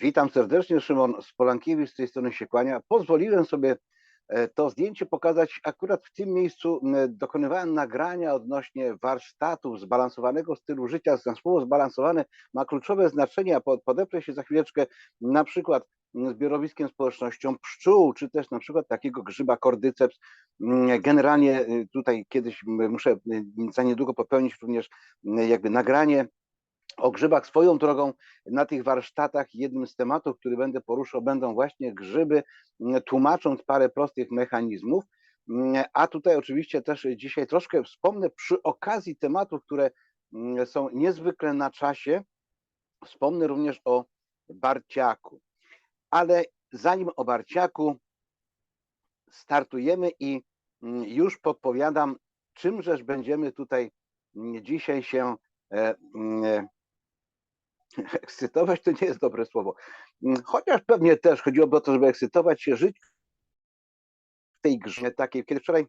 Witam serdecznie, Szymon Spolankiewicz z tej strony się kłania. Pozwoliłem sobie e, to zdjęcie pokazać akurat w tym miejscu. Dokonywałem nagrania odnośnie warsztatów zbalansowanego stylu życia. Słowo zbalansowane ma kluczowe znaczenie, a po- podeprę się za chwileczkę na przykład zbiorowiskiem społecznością pszczół, czy też na przykład takiego grzyba cordyceps. M, Generalnie y, tutaj kiedyś muszę y, za niedługo popełnić również jakby nagranie o grzybach swoją drogą na tych warsztatach jednym z tematów, który będę poruszał, będą właśnie grzyby, m, tłumacząc parę prostych mechanizmów. M, A tutaj oczywiście też dzisiaj troszkę wspomnę przy okazji tematów, które m, są niezwykle na czasie. Wspomnę również o barciaku. Ale zanim o barciaku startujemy i mm, już podpowiadam, czymżeż będziemy tutaj mm, dzisiaj się e, mm, ekscytować to nie jest dobre słowo. Mm, Chociaż pewnie też chodziłoby o to, żeby ekscytować się, żyć w tej grze takiej, kiedy wczoraj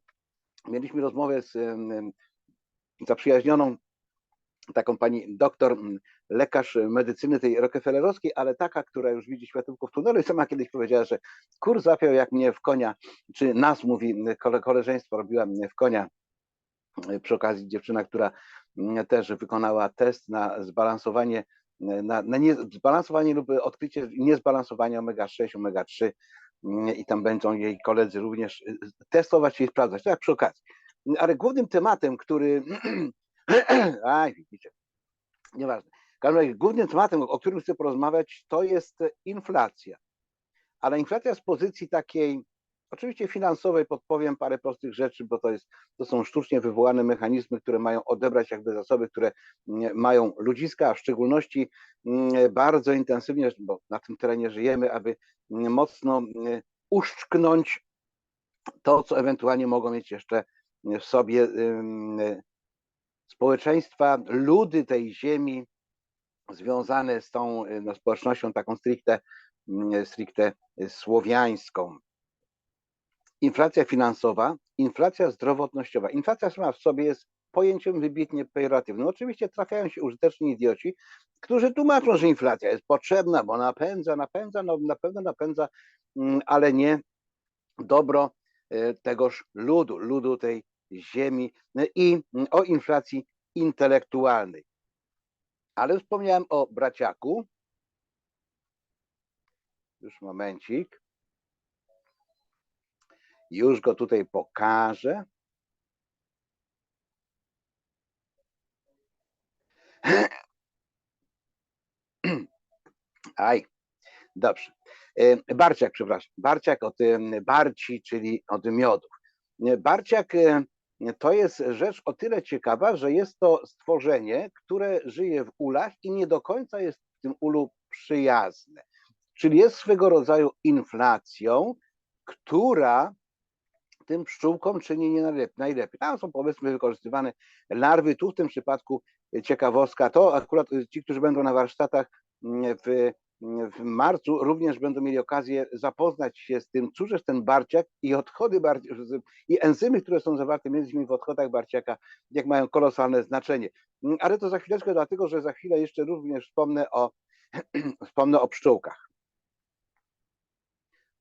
mieliśmy rozmowę z zaprzyjaźnioną taką pani doktor, m, lekarz medycyny tej Rockefellerowskiej, ale taka, która już widzi światełko w tunelu i sama kiedyś powiedziała, że kur zapiął jak mnie w konia, czy nas mówi, kole, koleżeństwo robiła mnie w konia przy okazji dziewczyna, która mm, też wykonała test na zbalansowanie, na, na nie, zbalansowanie lub odkrycie niezbalansowania omega-6, omega-3 mm, i tam będą jej koledzy również y, testować i sprawdzać, tak przy okazji. Ale głównym tematem, który, aj widzicie, nieważne, razie głównym tematem, o którym chcę porozmawiać, to jest inflacja. Ale inflacja z pozycji takiej, oczywiście finansowej, podpowiem parę prostych rzeczy, bo to, jest, to są sztucznie wywołane mechanizmy, które mają odebrać jakby zasoby, które mm, mają ludziska, a w szczególności mm, bardzo intensywnie, bo na tym terenie żyjemy, aby mm, mocno uszczknąć to, co ewentualnie mogą mieć jeszcze w sobie społeczeństwa, ludy tej ziemi związane z tą y, no, społecznością taką stricte, stricte słowiańską. Inflacja finansowa, inflacja zdrowotnościowa. Inflacja sama w sobie jest pojęciem wybitnie pejoratywnym. Oczywiście trafiają się użyteczni idioci, którzy tłumaczą, że inflacja jest potrzebna, bo napędza, napędza, no na pewno napędza, mm, ale nie dobro y, tegoż ludu, ludu tej ziemi y, i mm, o inflacji intelektualnej. Ale wspomniałem o braciaku. Już momencik. Już go tutaj pokażę. Aj, dobrze. E, Barciak, przepraszam. Barciak od barci, czyli od miodów. E, Barciak e, to jest rzecz o tyle ciekawa, że jest to stworzenie, które żyje w ulach i nie do końca jest w tym ulu przyjazne. Czyli jest swego rodzaju inflacją, która tym pszczółkom czyni nie najlep- najlepiej. Tam są powiedzmy wykorzystywane larwy, tu w tym przypadku e, ciekawostka, to akurat e, ci, którzy będą na warsztatach mm, w, w marcu również będą mieli okazję zapoznać się z tym, cóżeż ten barciak i odchody i enzymy, które są zawarte między innymi w odchodach barciaka, jak mają kolosalne znaczenie. Mm, Ale to za chwileczkę, dlatego że za chwilę jeszcze również wspomnę o, wspomnę o pszczółkach.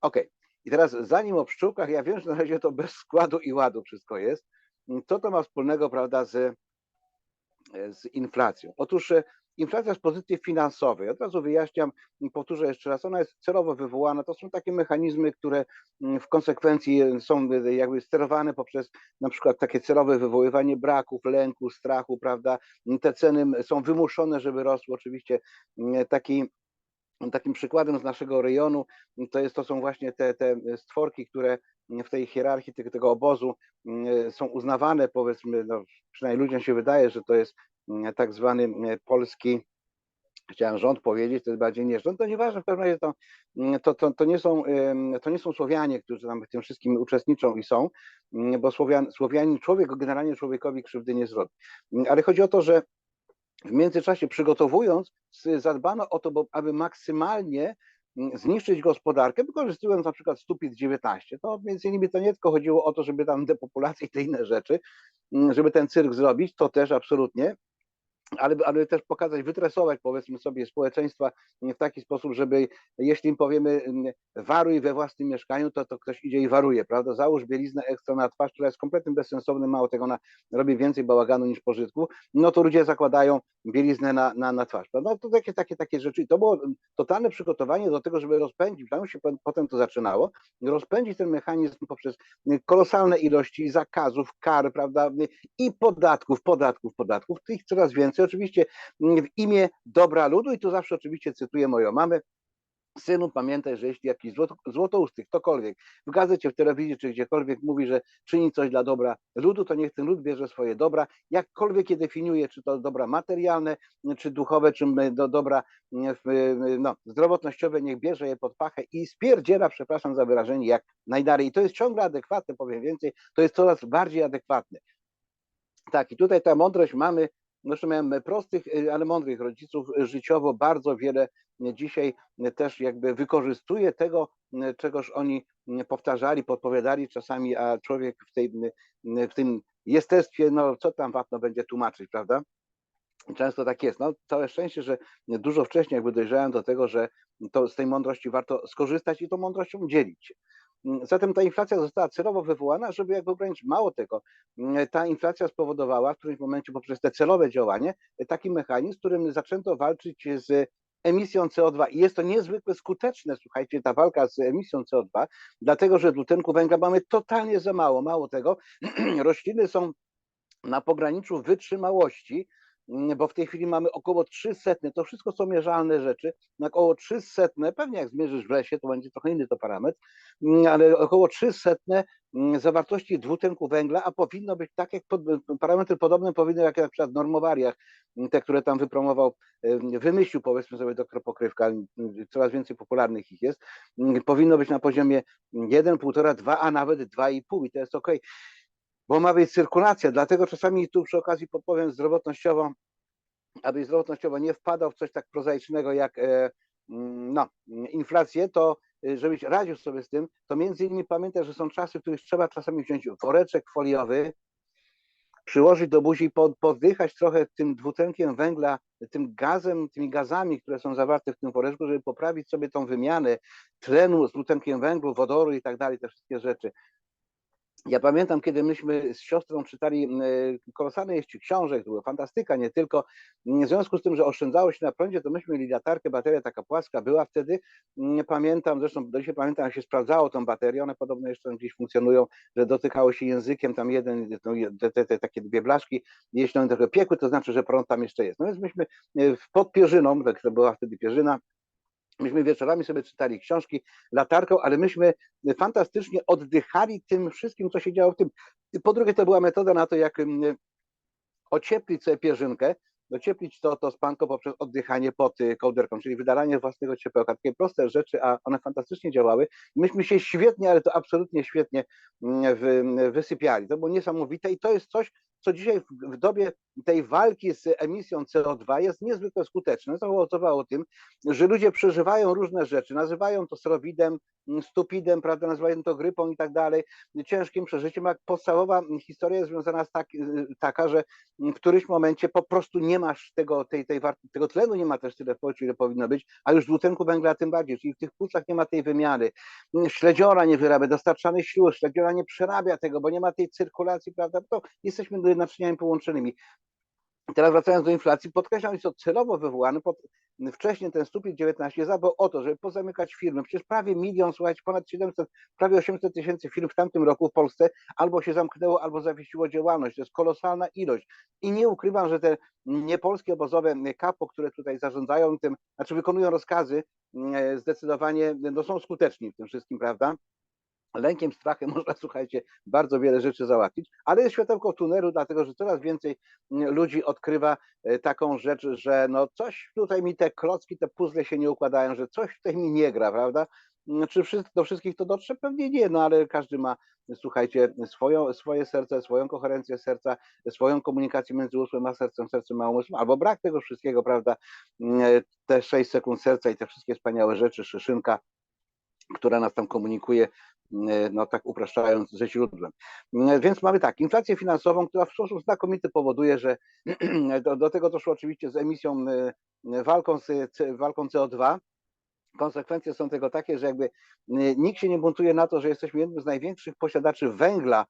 Okej. I teraz zanim o pszczółkach, ja wiem, że na razie to bez składu i ładu wszystko jest. Co to ma wspólnego, prawda, z, z inflacją? Otóż e, inflacja z pozycji finansowej, od razu wyjaśniam, powtórzę jeszcze raz, ona jest celowo wywołana. To są takie mechanizmy, które mm, w konsekwencji e, są e, jakby sterowane poprzez na przykład takie celowe wywoływanie braków, lęku, strachu, prawda? Te ceny są wymuszone, żeby rosły. Oczywiście mm, taki Takim przykładem z naszego rejonu to, jest, to są właśnie te, te stworki, które w tej hierarchii tego, tego obozu mm, są uznawane, powiedzmy, no, przynajmniej ludziom się wydaje, że to jest mm, tak zwany mm, polski, chciałem rząd powiedzieć, to jest bardziej nie rząd, to nieważne, w każdym razie to, mm, to, to, to, nie są, to nie są Słowianie, którzy tam w tym wszystkim uczestniczą i są, mm, bo Słowian, Słowianin, człowiek generalnie człowiekowi krzywdy nie zrobi. Mm, Ale chodzi o to, że w międzyczasie przygotowując, zadbano o to, aby maksymalnie mm, zniszczyć gospodarkę, wykorzystując na przykład stupid 19. To między innymi to nie tylko chodziło o to, żeby tam depopulację i te inne rzeczy, mm, żeby ten cyrk zrobić, to też absolutnie, ale, ale też pokazać, wytresować powiedzmy sobie społeczeństwa w taki sposób, żeby jeśli im powiemy mm, waruj we własnym mieszkaniu, to, to ktoś idzie i waruje, prawda? Załóż bieliznę ekstra na twarz, która jest kompletnie bezsensowna, mało tego, ona robi więcej bałaganu niż pożytku, no to ludzie zakładają bieliznę na, na, na twarz. Prawda? No to takie, takie, takie rzeczy. To było totalne przygotowanie do tego, żeby rozpędzić, tam się potem to zaczynało, rozpędzić ten mechanizm poprzez kolosalne ilości zakazów, kar, prawda, i podatków, podatków, podatków, tych coraz więcej, oczywiście w imię dobra ludu i tu zawsze oczywiście cytuję moją mamę, Synu, pamiętaj, że jeśli jakiś złoto, złotousty, ktokolwiek w gazecie, w telewizji czy gdziekolwiek mówi, że czyni coś dla dobra ludu, to niech ten lud bierze swoje dobra, jakkolwiek je definiuje, czy to dobra materialne, czy duchowe, czy do dobra no, zdrowotnościowe, niech bierze je pod pachę i spierdziela, przepraszam za wyrażenie, jak najdalej. I to jest ciągle adekwatne, powiem więcej, to jest coraz bardziej adekwatne. Tak, i tutaj ta mądrość mamy Zresztą miałem prostych, y, ale mądrych rodziców życiowo, bardzo wiele dzisiaj też jakby wykorzystuje tego, czegoż oni powtarzali, podpowiadali czasami, a człowiek w, tej, w tym jestestwie, no co tam wapno będzie tłumaczyć, prawda? Często tak jest. No, całe szczęście, że dużo wcześniej jakby dojrzałem do tego, że to z tej mądrości warto skorzystać i tą mądrością dzielić się. Mm, zatem ta inflacja została celowo wywołana, żeby jakby ograniczyć mało tego. Mm, ta inflacja spowodowała w którymś momencie poprzez te celowe działanie taki mechanizm, którym zaczęto walczyć z emisją CO2 i jest to niezwykle skuteczne, słuchajcie, ta walka z emisją CO2, dlatego że dwutlenku węgla mamy totalnie za mało. Mało tego, rośliny są na pograniczu wytrzymałości, bo w tej chwili mamy około 300, to wszystko są mierzalne rzeczy, na około 300, pewnie jak zmierzysz w lesie, to będzie trochę inny to parametr, mm, ale około 300 mm, zawartości dwutlenku węgla, a powinno być tak jak pod, parametry podobne powinny jak na przykład w normowariach, te, które tam wypromował, wymyślił powiedzmy sobie doktor Pokrywka, coraz więcej popularnych ich jest, powinno być na poziomie 1, 1,5, 2, a nawet 2,5 i to jest ok bo ma być cyrkulacja, dlatego czasami tu przy okazji podpowiem zdrowotnościowo, aby zdrowotnościowo nie wpadał w coś tak prozaicznego jak e, mm, no, inflację, to e, żebyś radził sobie z tym, to między innymi pamiętaj, że są czasy, w których trzeba czasami wziąć woreczek foliowy, przyłożyć do buzi i poddychać trochę tym dwutlenkiem węgla, tym gazem, tymi gazami, które są zawarte w tym woreczku, żeby poprawić sobie tą wymianę tlenu z dwutlenkiem węglu, wodoru i tak dalej, te wszystkie rzeczy. Ja pamiętam, kiedy myśmy z siostrą czytali kolosalne jeździ książek, to była fantastyka, nie tylko. W związku z tym, że oszczędzało się na prądzie, to myśmy mieli latarkę, bateria taka płaska była wtedy. Pamiętam, zresztą do dzisiaj pamiętam, jak się sprawdzało tą baterię, one podobno jeszcze gdzieś funkcjonują, że dotykało się językiem, tam jeden, no, te, te, te takie dwie blaszki, jeśli one trochę piekły, to znaczy, że prąd tam jeszcze jest. No więc myśmy pod Pierzyną, to była wtedy Pierzyna, Myśmy wieczorami sobie czytali książki latarką, ale myśmy fantastycznie oddychali tym wszystkim, co się działo w tym. Po drugie, to była metoda na to, jak mm, ocieplić sobie pierzynkę, docieplić to, to spanko poprzez oddychanie pod y, kołderką, czyli wydalanie własnego ciepełka. Takie proste rzeczy, a one fantastycznie działały. Myśmy się świetnie, ale to absolutnie świetnie mm, wysypiali. To było niesamowite i to jest coś, co dzisiaj w, dobie tej walki z emisją CO2 jest niezwykle skuteczne. Zaowocowało tym, że ludzie przeżywają różne rzeczy, nazywają to serowidem, stupidem, prawda, nazywają to grypą i tak dalej, ciężkim przeżyciem, a podstawowa historia jest związana z tak, taka, że w którymś momencie po prostu nie masz tego, tej, tej warty, tego tlenu nie ma też tyle w ile powinno być, a już dwutlenku węgla tym bardziej, czyli w tych płucach nie ma tej wymiany, śledziora nie wyrabia dostarczanych sił, śledziora nie przerabia tego, bo nie ma tej cyrkulacji, prawda, to jesteśmy naczyniami połączonymi. Teraz wracając do inflacji, podkreślam, jest to celowo wywołany, pod, wcześniej ten stupień 19 zadbał o to, żeby pozamykać firmy. Przecież prawie milion, słuchajcie, ponad 700, prawie 800 tysięcy firm w tamtym roku w Polsce albo się zamknęło, albo zawiesiło działalność. To jest kolosalna ilość. I nie ukrywam, że te niepolskie obozowe kapo, które tutaj zarządzają tym, znaczy wykonują rozkazy, mm, zdecydowanie no, są skuteczni w tym wszystkim, prawda? Lękiem, strachem można, słuchajcie, bardzo wiele rzeczy załatwić, ale jest światełko tunelu, dlatego że coraz więcej mm, ludzi odkrywa e, taką rzecz, że no coś tutaj mi te klocki, te puzzle się nie układają, że coś tutaj mi nie gra, prawda? Mm, czy do wszystkich to dotrze? Pewnie nie, no ale każdy ma, słuchajcie, swoją, swoje serce, swoją koherencję serca, swoją komunikację między umysłem a sercem, sercem a umysłem, albo brak tego wszystkiego, prawda? Mm, e, te 6 sekund serca i te wszystkie wspaniałe rzeczy, szyszynka, która nas tam komunikuje no tak upraszczając, ze źródłem. Więc mamy tak, inflację finansową, która w sposób znakomity powoduje, że do, do tego doszło oczywiście z emisją, walką, z, walką CO2, konsekwencje są tego takie, że jakby nikt się nie buntuje na to, że jesteśmy jednym z największych posiadaczy węgla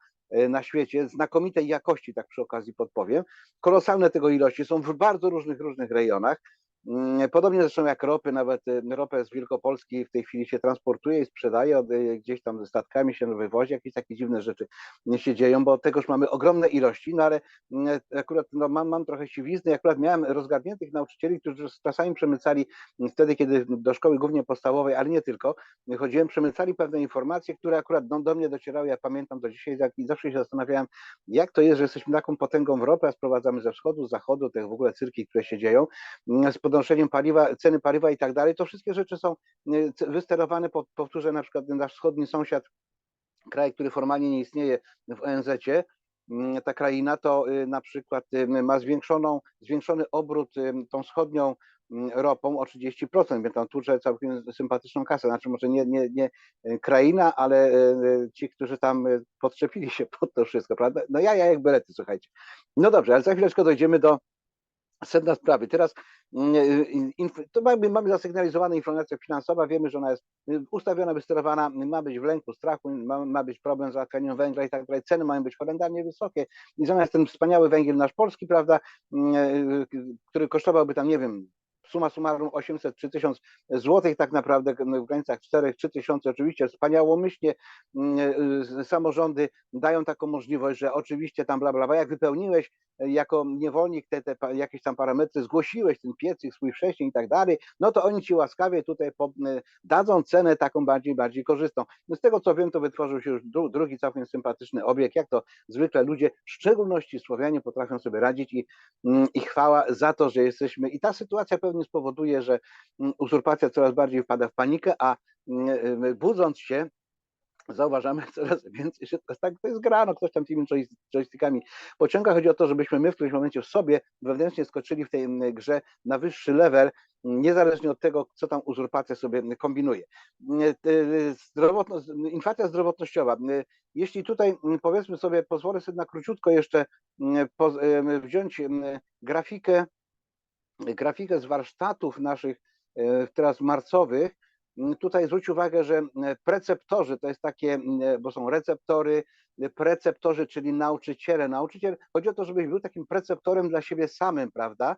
na świecie, znakomitej jakości, tak przy okazji podpowiem. Kolosalne tego ilości są w bardzo różnych, różnych rejonach. Mm, podobnie zresztą jak ropy, nawet y, ropę z Wielkopolski w tej chwili się transportuje i sprzedaje, y, gdzieś tam ze statkami się wywozi, jakieś takie dziwne rzeczy się dzieją, bo tegoż mamy ogromne ilości, no ale mm, akurat no, mam, mam trochę siwizny, akurat miałem rozgarniętych nauczycieli, którzy czasami przemycali wtedy, kiedy do szkoły głównie podstawowej, ale nie tylko, chodziłem, przemycali pewne informacje, które akurat no, do mnie docierały, ja pamiętam do dzisiaj i zawsze się zastanawiałem, jak to jest, że jesteśmy taką potęgą w ropę, a sprowadzamy ze wschodu, z zachodu, te w ogóle cyrki, które się dzieją, mm, podnoszeniem paliwa, ceny paliwa i tak dalej, to wszystkie rzeczy są y, wysterowane, powtórzę na przykład nasz wschodni sąsiad, kraj, który formalnie nie istnieje w ONZ-cie, mm, ta kraina to y, na przykład y, ma zwiększoną, zwiększony obrót tą wschodnią ropą o 30%, więc tam turze całkiem sympatyczną kasę, znaczy może nie, nie, nie kraina, ale ci, którzy tam podczepili się pod to wszystko, prawda? No ja, ja jak belety, słuchajcie. No dobrze, ale za chwileczkę dojdziemy do sedna sprawy. Teraz mm, y, to mamy, mamy zasygnalizowaną informacja finansowa, wiemy, że ona jest y, ustawiona, wysterowana, ma być w lęku, strachu, ma, ma być problem z załatwianiem węgla i tak dalej, ceny mają być horrendalnie wysokie i zamiast ten wspaniały węgiel nasz polski, prawda, y, który kosztowałby tam, nie wiem, suma summarum 800 czy 1000 złotych tak naprawdę w granicach 4-3 tysiące. Oczywiście wspaniałomyślnie mm, samorządy dają taką możliwość, że oczywiście tam bla bla bla, jak wypełniłeś jako niewolnik te, te jakieś tam parametry, zgłosiłeś ten piecyk swój wcześniej i tak dalej, no to oni ci łaskawie tutaj po, dadzą cenę taką bardziej, bardziej korzystną. No z tego co wiem, to wytworzył się już drugi całkiem sympatyczny obiekt, jak to zwykle ludzie, w szczególności Słowianie potrafią sobie radzić i, mm, i chwała za to, że jesteśmy i ta sytuacja pewnie spowoduje, że mm, uzurpacja coraz bardziej wpada w panikę, a mm, budząc się zauważamy coraz więcej, że to jest, tak, to jest gra, no ktoś tam tymi joystickami pociąga. Chodzi o to, żebyśmy my w którymś momencie w sobie wewnętrznie skoczyli w tej mm, grze na wyższy level, niezależnie od tego, co tam uzurpacja sobie kombinuje. Zdrowotno, inflacja zdrowotnościowa. Jeśli tutaj powiedzmy sobie, pozwolę sobie na króciutko jeszcze wziąć grafikę grafikę z warsztatów naszych e, teraz marcowych, tutaj zwróć uwagę, że preceptorzy to jest takie, bo są receptory, preceptorzy, czyli nauczyciele. Nauczyciel, chodzi o to, żebyś był takim preceptorem dla siebie samym, prawda?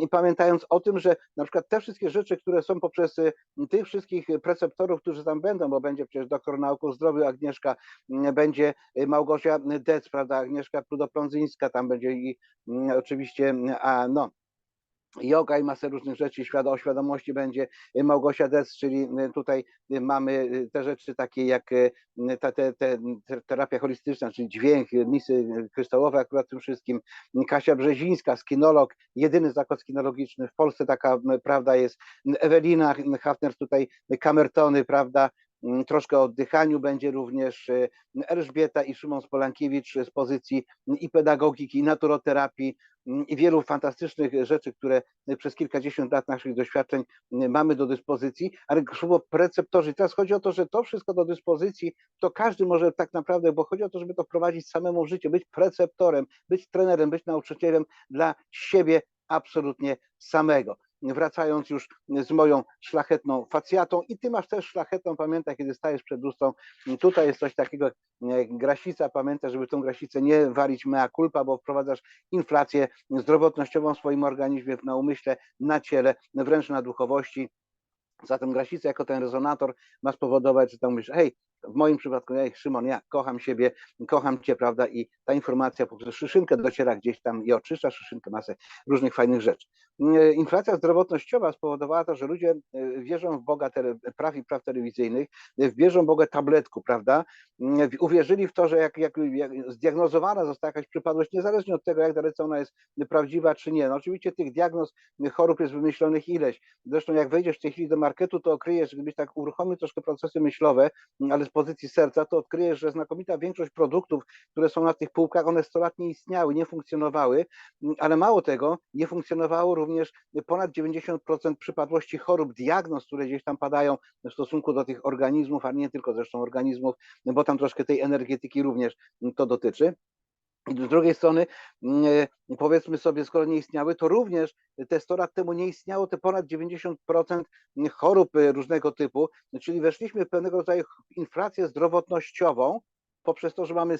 I pamiętając o tym, że na przykład te wszystkie rzeczy, które są poprzez tych wszystkich preceptorów, którzy tam będą, bo będzie przecież doktor nauk o zdrowiu Agnieszka, będzie Małgosia Dec, prawda, Agnieszka Prudoprądzyńska, tam będzie i oczywiście, a no, yoga i masę różnych rzeczy, świat o świadomości będzie Małgosia Des, czyli tutaj mamy te rzeczy takie jak ta, te, te, terapia holistyczna, czyli dźwięk, misy kryształowe akurat tym wszystkim, Kasia Brzezińska, skinolog, jedyny zakład skinologiczny w Polsce, taka prawda jest, Ewelina Hafner tutaj, kamertony, prawda, troszkę o oddychaniu będzie również Elżbieta i Szymon Spolankiewicz z pozycji i pedagogiki, i naturoterapii, Mm, i wielu fantastycznych rzeczy, które przez kilkadziesiąt lat naszych doświadczeń mm, mamy do dyspozycji, ale słowo preceptorzy. Teraz chodzi o to, że to wszystko do dyspozycji, to każdy może tak naprawdę, bo chodzi o to, żeby to wprowadzić samemu w życie, być preceptorem, być trenerem, być nauczycielem dla siebie absolutnie samego wracając już z moją szlachetną facjatą. I ty masz też szlachetną, pamiętaj, kiedy stajesz przed lustą, tutaj jest coś takiego jak grasica, pamiętaj, żeby tą grasicę nie walić mea culpa, bo wprowadzasz inflację zdrowotnościową w swoim organizmie, na umyśle, na ciele, wręcz na duchowości, Zatem grasica jako ten rezonator ma spowodować, że tam mówisz, hej, w moim przypadku, ja Szymon, ja kocham siebie, kocham Cię, prawda, i ta informacja poprzez szyszynkę dociera gdzieś tam i oczyszcza szyszynkę masę różnych fajnych rzeczy. E, inflacja zdrowotnościowa spowodowała to, że ludzie e, wierzą w Boga praw i praw telewizyjnych, e, wierzą w Boga tabletku, prawda, uwierzyli w to, że jak, jak, jak zdiagnozowana została jakaś przypadłość, niezależnie od tego, jak dalece ona jest prawdziwa czy nie. No oczywiście tych diagnoz chorób jest wymyślonych ileś. Zresztą jak wejdziesz w tej chwili do marketu, to okryjesz, gdybyś tak uruchomił troszkę procesy myślowe, ale pozycji serca, to odkryjesz, że znakomita większość produktów, które są na tych półkach, one 100 lat nie istniały, nie funkcjonowały, ale mało tego, nie funkcjonowało również ponad 90% przypadłości chorób, diagnoz, które gdzieś tam padają w stosunku do tych organizmów, a nie tylko zresztą organizmów, bo tam troszkę tej energetyki również to dotyczy. Z drugiej strony, powiedzmy sobie, skoro nie istniały, to również te 100 lat temu nie istniało te ponad 90% chorób różnego typu, czyli weszliśmy w pewnego rodzaju inflację zdrowotnościową poprzez to, że mamy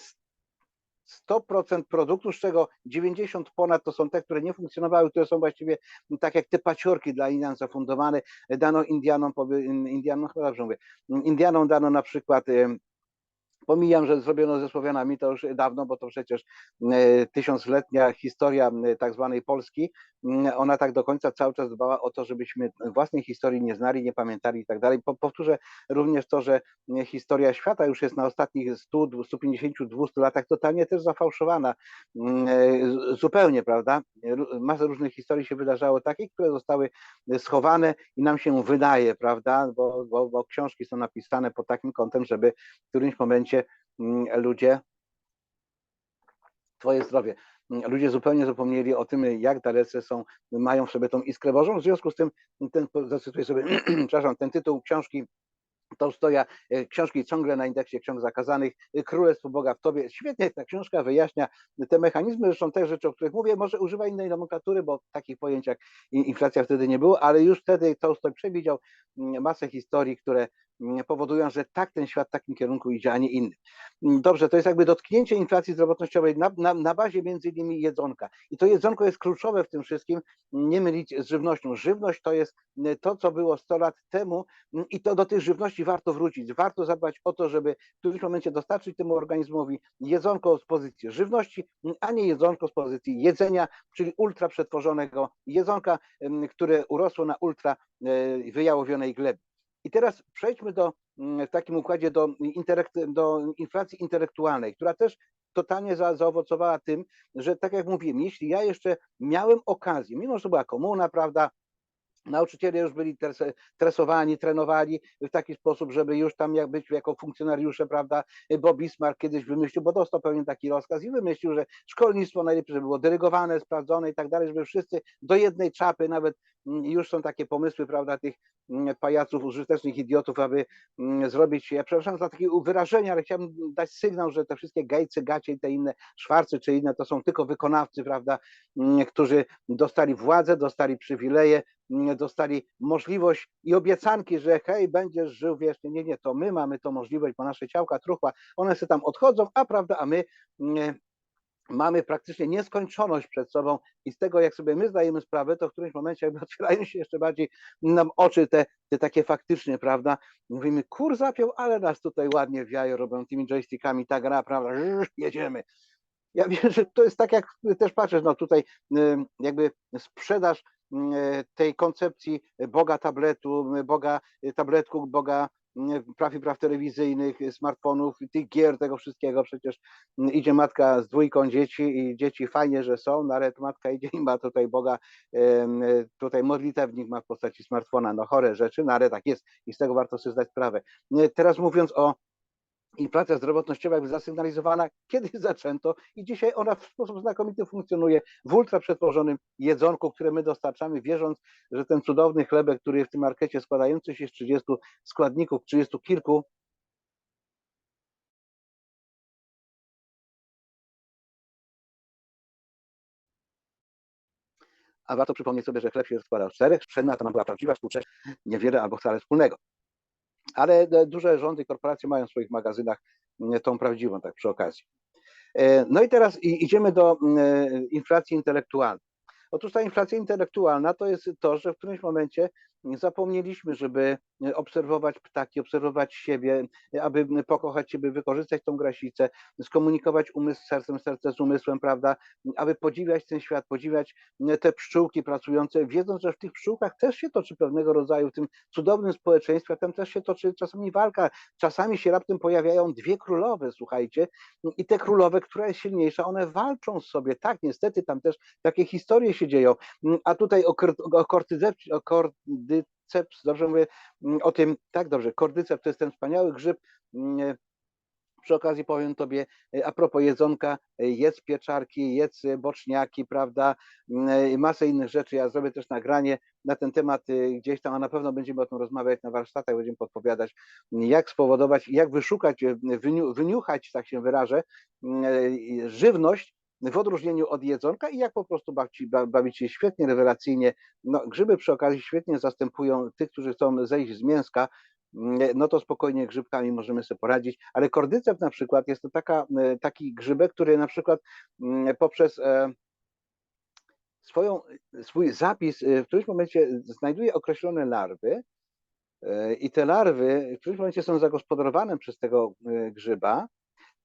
100% produktów, z czego 90 ponad to są te, które nie funkcjonowały, które są właściwie tak jak te paciorki dla Indian zafundowane. Dano Indianom, Indianom, dobrze mówię, Indianom dano na przykład Pomijam, że zrobiono ze Słowianami to już dawno, bo to przecież e, tysiącletnia historia tak zwanej Polski, ona tak do końca cały czas dbała o to, żebyśmy własnej historii nie znali, nie pamiętali i tak dalej. Powtórzę również to, że historia świata już jest na ostatnich 100, 150, 200 latach totalnie też zafałszowana. E, zupełnie, prawda? Masa różnych historii się wydarzało takich, które zostały schowane i nam się wydaje, prawda? Bo, bo, bo książki są napisane pod takim kątem, żeby w którymś momencie Mm, ludzie, Twoje zdrowie. Mm, ludzie zupełnie zapomnieli o tym, jak dalece są, mają w sobie tą iskrę Bożą. W związku z tym, ten, zacytuję sobie, przepraszam, ten tytuł książki Tolstoja, e, książki ciągle na indeksie ksiąg zakazanych, e, Królestwo Boga w Tobie. Świetnie ta książka wyjaśnia te mechanizmy, zresztą te rzeczy, o których mówię, może używa innej nomenklatury, bo takich pojęć jak inflacja wtedy nie było, ale już wtedy Tolstoj przewidział mm, masę historii, które powodują, że tak ten świat w takim kierunku idzie, a nie innym. Mm, dobrze, to jest jakby dotknięcie inflacji zdrowotnościowej na, na, na bazie między innymi jedzonka. I to jedzonko jest kluczowe w tym wszystkim, nie mylić z żywnością. Żywność to jest to, co było 100 lat temu i to do tej żywności warto wrócić. Warto zadbać o to, żeby w którymś momencie dostarczyć temu organizmowi jedzonko z pozycji żywności, a nie jedzonko z pozycji jedzenia, czyli ultra przetworzonego jedzonka, które urosło na ultra e, wyjałowionej glebie. I teraz przejdźmy do, w takim układzie do, do inflacji intelektualnej, która też totalnie za, zaowocowała tym, że tak jak mówiłem, jeśli ja jeszcze miałem okazję, mimo że była komuna, prawda, Nauczyciele już byli tresowani, trenowani w taki sposób, żeby już tam jak być jako funkcjonariusze, prawda? Bo Bismarck kiedyś wymyślił, bo dostał pewien taki rozkaz i wymyślił, że szkolnictwo najlepiej, żeby było dyrygowane, sprawdzone i tak dalej, żeby wszyscy do jednej czapy, nawet mm, już są takie pomysły, prawda, tych mm, pajaców, użytecznych idiotów, aby mm, zrobić, ja przepraszam za takie wyrażenia, ale chciałbym dać sygnał, że te wszystkie gejcy, gacie i te inne szwarcy czy inne, to są tylko wykonawcy, prawda, którzy dostali władzę, dostali przywileje, dostali możliwość i obiecanki, że hej, będziesz żył wiecznie. Nie, nie, to my mamy tą możliwość, bo nasze ciałka, truchła, one się tam odchodzą, a prawda, a my nie, mamy praktycznie nieskończoność przed sobą i z tego, jak sobie my zdajemy sprawę, to w którymś momencie jakby otwierają się jeszcze bardziej nam oczy te, te takie faktycznie, prawda? Mówimy, kur zapiął, ale nas tutaj ładnie wiają, robią tymi joystickami, ta gra, prawda, jedziemy. Ja wiem, że to jest tak, jak też patrzysz, no tutaj jakby sprzedaż tej koncepcji Boga tabletu, Boga tabletku, Boga praw i praw telewizyjnych, smartfonów, tych gier, tego wszystkiego. Przecież idzie matka z dwójką dzieci i dzieci fajnie, że są, no ale matka idzie i ma tutaj Boga, tutaj modlitewnik ma w postaci smartfona, no chore rzeczy, no ale tak jest i z tego warto sobie zdać sprawę. Teraz mówiąc o inflacja zdrowotnościowa jakby zasygnalizowana, kiedyś zaczęto. I dzisiaj ona w sposób znakomity funkcjonuje w ultra przetworzonym jedzonku, które my dostarczamy, wierząc, że ten cudowny chlebek, który w tym markecie składający się z 30 składników, 30 kilku, a warto przypomnieć sobie, że chleb się składa z czterech, pszenna to nam była prawdziwa współcześnie, niewiele albo wcale wspólnego ale duże rządy i korporacje mają w swoich magazynach tą prawdziwą, tak przy okazji. E, no i teraz idziemy do mm, inflacji intelektualnej. Otóż ta inflacja intelektualna to jest to, że w którymś momencie zapomnieliśmy, żeby obserwować ptaki, obserwować siebie, aby pokochać siebie, wykorzystać tą grasicę, skomunikować umysł z sercem, serce z umysłem, prawda, aby podziwiać ten świat, podziwiać te pszczółki pracujące, wiedząc, że w tych pszczółkach też się toczy pewnego rodzaju, w tym cudownym społeczeństwie, tam też się toczy czasami walka, czasami się raptem pojawiają dwie królowe, słuchajcie, i te królowe, która jest silniejsza, one walczą z sobie, tak, niestety tam też takie historie się dzieją, a tutaj o, o kordy kordyceps, dobrze mówię mm, o tym, tak dobrze, kordyceps to jest ten wspaniały grzyb, mm, przy okazji powiem Tobie, a propos jedzonka, jedz pieczarki, jedz boczniaki, prawda, mm, masę innych rzeczy. Ja zrobię też nagranie na ten temat gdzieś tam, a na pewno będziemy o tym rozmawiać na warsztatach, będziemy podpowiadać, jak spowodować, jak wyszukać, wyniu, wyniuchać, tak się wyrażę, żywność, w odróżnieniu od jedzonka i jak po prostu bawić, bawić się świetnie, rewelacyjnie. No, grzyby przy okazji świetnie zastępują tych, którzy chcą zejść z mięska, no to spokojnie grzybkami możemy sobie poradzić, ale kordyceps na przykład jest to taka, taki grzybek, który na przykład poprzez e, swoją, swój zapis w którymś momencie znajduje określone larwy e, i te larwy w którymś momencie są zagospodarowane przez tego e, grzyba.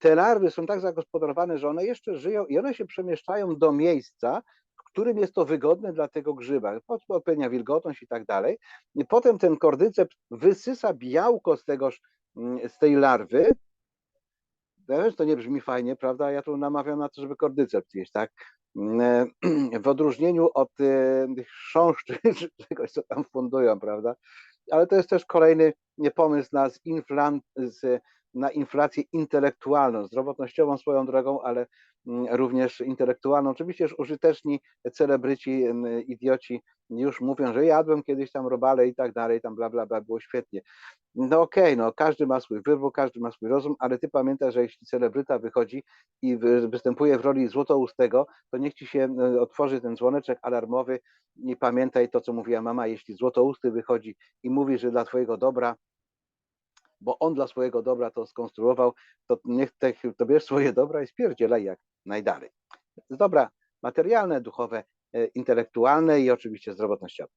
Te larwy są tak zagospodarowane, że one jeszcze żyją i one się przemieszczają do miejsca, którym jest to wygodne dla tego grzyba, odpowiednia wilgotność i tak dalej. I potem ten kordyceps wysysa białko z, tegoż, mm, z tej larwy. To nie brzmi fajnie, prawda? Ja tu namawiam na to, żeby kordyceps jeść, tak? Mm, w odróżnieniu od e, tych chrząszczy, czy czegoś, co tam fundują, prawda? Ale to jest też kolejny pomysł na, zinflan, na inflację intelektualną, zdrowotnościową swoją drogą, ale Mm, również intelektualną. Oczywiście już użyteczni celebryci, idioci już mówią, że jadłem kiedyś tam robale i tak dalej, tam bla, bla, bla, było świetnie. No okej, okay, no każdy ma swój wybór, każdy ma swój rozum, ale ty pamiętaj, że jeśli celebryta wychodzi i występuje w roli złotoustego, to niech ci się otworzy ten dzwoneczek alarmowy i pamiętaj to, co mówiła mama, jeśli złotousty wychodzi i mówi, że dla twojego dobra bo on dla swojego dobra to skonstruował, to niech te, to bierz swoje dobra i spierdzielaj jak najdalej. Dobra materialne, duchowe, e, intelektualne i oczywiście zdrowotnościowe.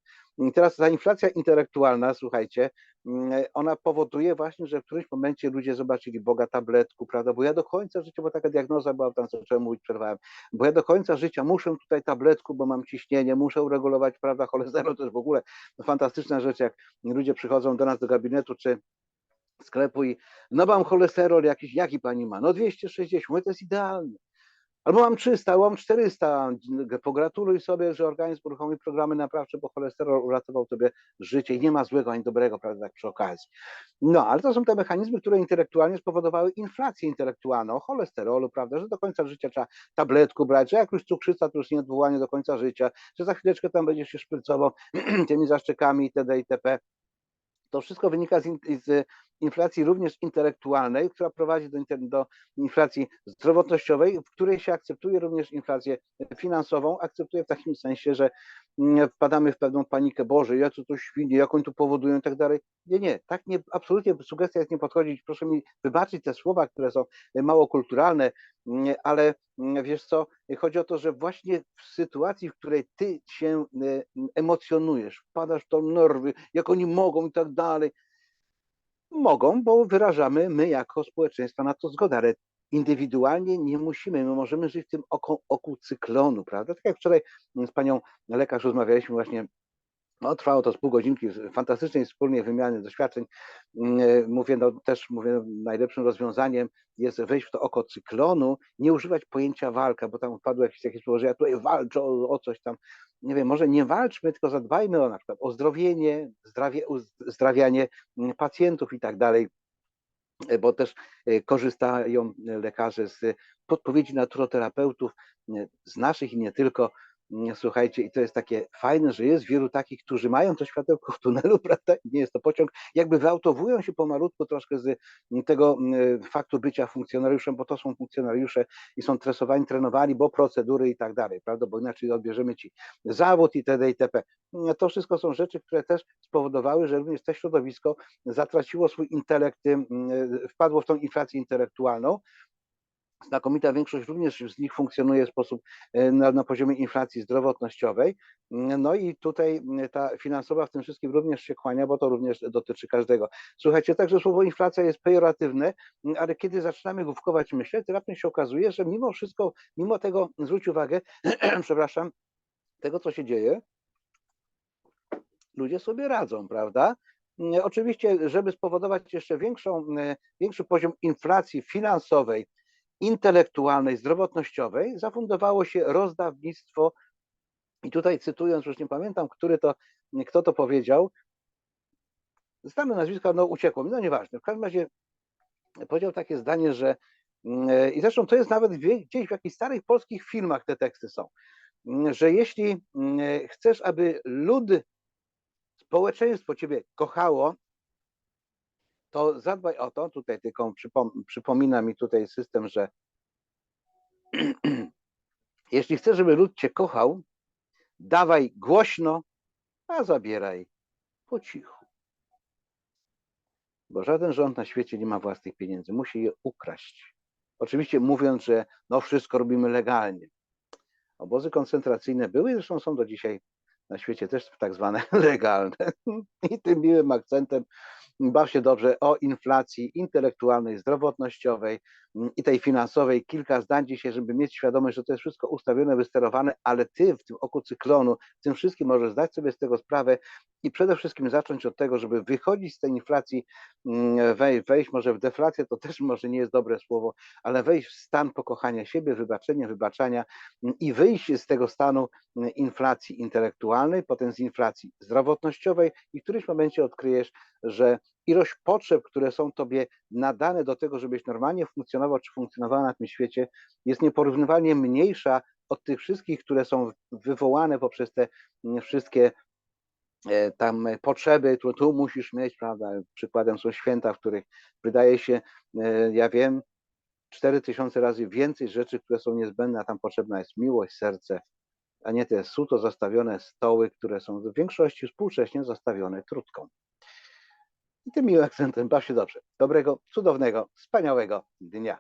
Teraz ta inflacja intelektualna, słuchajcie, mm, ona powoduje właśnie, że w którymś momencie ludzie zobaczyli Boga tabletku, prawda, bo ja do końca życia, bo taka diagnoza była, tam zacząłem mówić, przerwałem, bo ja do końca życia muszę tutaj tabletku, bo mam ciśnienie, muszę uregulować, prawda, cholesterol, to jest w ogóle fantastyczna rzecz, jak ludzie przychodzą do nas do gabinetu, czy sklepu i no mam cholesterol jakiś, jaki pani ma? No 260, mówię, to jest idealny. Albo mam 300, albo mam 400. Pogratuluj sobie, że organizm uruchomił programy naprawcze, bo cholesterol uratował tobie życie i nie ma złego ani dobrego, prawda, tak przy okazji. No, ale to są te mechanizmy, które intelektualnie spowodowały inflację intelektualną cholesterolu, prawda, że do końca życia trzeba tabletku brać, że jak już cukrzyca, to już nieodwołanie do końca życia, że za chwileczkę tam będziesz się szprycował tymi zaszczekami itd. itp. To wszystko wynika z, z inflacji również intelektualnej, która prowadzi do, do, inflacji zdrowotnościowej, w której się akceptuje również inflację finansową. Akceptuje w takim sensie, że mm, wpadamy w pewną panikę, Boże, ja co to świnie, jak oni tu powodują i tak dalej. Nie, nie, tak nie, absolutnie sugestia jest nie podchodzić. Proszę mi wybaczyć te słowa, które są mało kulturalne, mm, ale mm, wiesz co, chodzi o to, że właśnie w sytuacji, w której ty się emocjonujesz, wpadasz w tą nerwy, jak oni mogą i tak dalej, Mogą, bo wyrażamy my jako społeczeństwo na to zgodę, ale indywidualnie nie musimy. My możemy żyć w tym oku, oku cyklonu, prawda? Tak jak wczoraj z panią lekarz rozmawialiśmy właśnie no, trwało to z pół godzinki fantastycznej wspólnej wymiany doświadczeń. Mm, mówię, no też mówię, najlepszym rozwiązaniem jest wejść w to oko cyklonu, nie używać pojęcia walka, bo tam wpadło jakieś takie słowo, że ja tutaj walczę o, o, coś tam. Nie wiem, może nie walczmy, tylko zadbajmy o na przykład o zdrowienie, zdrowie, uzdrawianie mm, pacjentów i tak dalej bo też e, korzystają lekarze z podpowiedzi naturoterapeutów, e, z naszych i nie tylko, słuchajcie, i to jest takie fajne, że jest wielu takich, którzy mają to światełko w tunelu, prawda? Nie jest to pociąg, jakby wyautowują się pomalutku troszkę z tego faktu bycia funkcjonariuszem, bo to są funkcjonariusze i są tresowani, trenowani, bo procedury i tak dalej, prawda? Bo inaczej odbierzemy ci zawód itd. itp. To wszystko są rzeczy, które też spowodowały, że również to środowisko zatraciło swój intelekt, wpadło w tą inflację intelektualną, Znakomita większość również z nich funkcjonuje w sposób e, na, na, poziomie inflacji zdrowotnościowej. No i tutaj ta finansowa w tym wszystkim również się kłania, bo to również dotyczy każdego. Słuchajcie, także słowo inflacja jest pejoratywne, ale kiedy zaczynamy główkować myśleć, raptem się okazuje, że mimo wszystko, mimo tego, zwróć uwagę, przepraszam, tego co się dzieje, ludzie sobie radzą, prawda? Oczywiście, żeby spowodować jeszcze większą, większy poziom inflacji finansowej, intelektualnej, zdrowotnościowej zafundowało się rozdawnictwo i tutaj cytując, już nie pamiętam, który to, kto to powiedział, znamy nazwiska, no uciekło mi, no nieważne. W każdym razie powiedział takie zdanie, że mm, i zresztą to jest nawet gdzieś w jakichś starych polskich filmach te teksty są, mm, że jeśli mm, chcesz, aby lud, społeczeństwo ciebie kochało, to zadbaj o to, tutaj tylko przypom- przypomina mi tutaj system, że jeśli chcesz, żeby lud cię kochał, dawaj głośno, a zabieraj po cichu. Bo żaden rząd na świecie nie ma własnych pieniędzy, musi je ukraść. Oczywiście mówiąc, że no wszystko robimy legalnie. Obozy koncentracyjne były, zresztą są do dzisiaj na świecie też tak zwane legalne. I tym miłym akcentem baw się dobrze o inflacji intelektualnej, zdrowotnościowej i tej finansowej. Kilka zdań dzisiaj, żeby mieć świadomość, że to jest wszystko ustawione, wysterowane, ale ty w tym oku cyklonu, w tym wszystkim możesz zdać sobie z tego sprawę i przede wszystkim zacząć od tego, żeby wychodzić z tej inflacji, wej- wejść może w deflację, to też może nie jest dobre słowo, ale wejść w stan pokochania siebie, wybaczenia, wybaczania i wyjść z tego stanu inflacji intelektualnej, potem z inflacji zdrowotnościowej i w którymś momencie odkryjesz, że ilość potrzeb, które są tobie nadane do tego, żebyś normalnie funkcjonował czy funkcjonowała na tym świecie, jest nieporównywalnie mniejsza od tych wszystkich, które są wywołane poprzez te mm, wszystkie e, tam potrzeby, tu, tu musisz mieć, prawda? Przykładem są święta, w których wydaje się, e, ja wiem, 4000 razy więcej rzeczy, które są niezbędne, a tam potrzebna jest miłość, serce, a nie te suto zastawione stoły, które są w większości współcześnie zastawione trutką. I tym miłym akcentem baw się dobrze. Dobrego, cudownego, wspaniałego dnia.